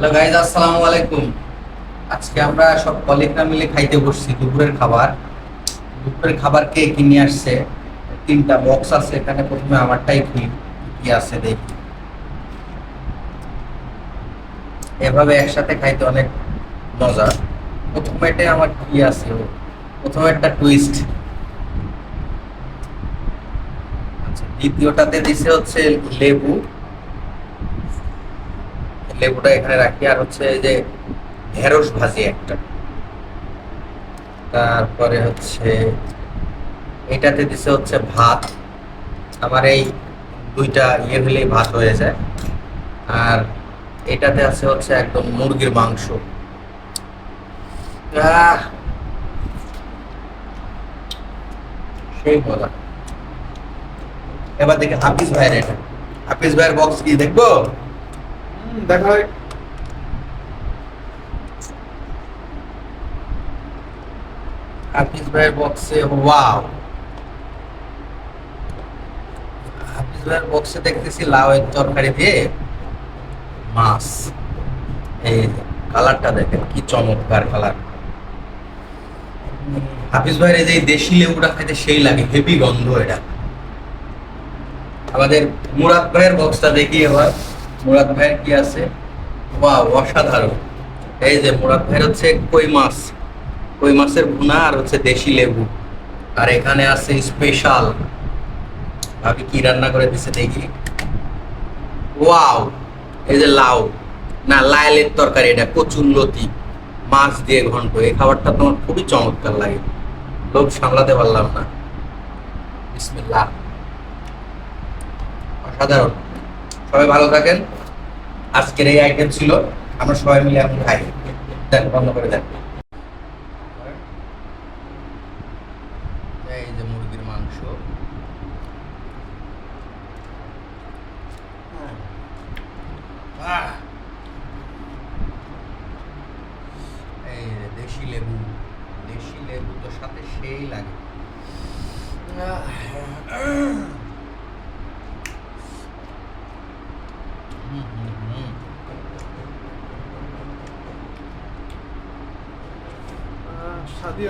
Hello guys আসসালামু আলাইকুম। আজকে আমরা সব কলিগরা মিলে খাইতে বসছি, দুপুরের খাবার। দুপুরের খাবার কে কিনে আসছে? তিনটা বক্স আছে, এখানে প্রথমে আমারটাই খুলি কি আছে দেখি। এভাবে একসাথে খাইতে অনেক মজা। প্রথমে এটা আমার কি আছে প্রথমে একটা টুইস্ট আচ্ছা দ্বিতীয়টাতে দিছে হচ্ছে লেবু। লেবুটা এখানে রাখি, আর হচ্ছে যে ঢেঁড়স ভাজি একটা। তারপরে হচ্ছে এটাতে দিছে হচ্ছে ভাত। আমার এই দুইটা ইয়ে হলেই ভাত হয়ে যায়। আর এটাতে আছে হচ্ছে একদম মুরগির মাংস। এবার দেখি হাফিজ ভাইয়ের এটা। হাফিজ ভাইয়ের বক্স কি দেখব? দেখা হয় হাফিজ ভাইয়ের বক্সে ওয়াও হাফিজ ভাইয়ের বক্সে দেখতেছি লাউয়ের তরকারি দিয়ে মাছ। এই কালারটা দেখেন, কি চমৎকার কালার হাফিজ ভাইয়ের যে দেশি লেবুটা খাইতে সেই লাগে, হেভি গন্ধ এটা। আমাদের মুরাদ ভাইয়ের বক্সটা দেখি এবার। মুরাদ ভাইয়ের কি আছে? ওয়াও, অসাধারণ। এই যে মুরাদ ভাইয়ের হচ্ছে কই মাছ? কই মাছের ভুনা আর হচ্ছে দেশি লেবু। আর এখানে আছে স্পেশাল ভাবি কি রান্না করে দিছে দেখি। ওয়াও, এই যে লাউ। না, লাইলের তরকারি এটা, কচুর লতি। মাছ দিয়ে ঘন্ট। এই খাবারটা তোমার খুবই চমৎকার লাগে। লোভ সামলাতে পারলাম না। বিসমিল্লাহ। অসাধারণ। সবাই ভালো থাকেন। আজকের এই আইটেম ছিল, আমরা সবাই মিলে এখন খাই। দেন বন্ধ করে দেন এই যে মুরগির মাংস! এই দেশি লেবু। দেশি লেবু তো সাথে সেই লাগে। আহ! হুম, হুম, হুম। শাদি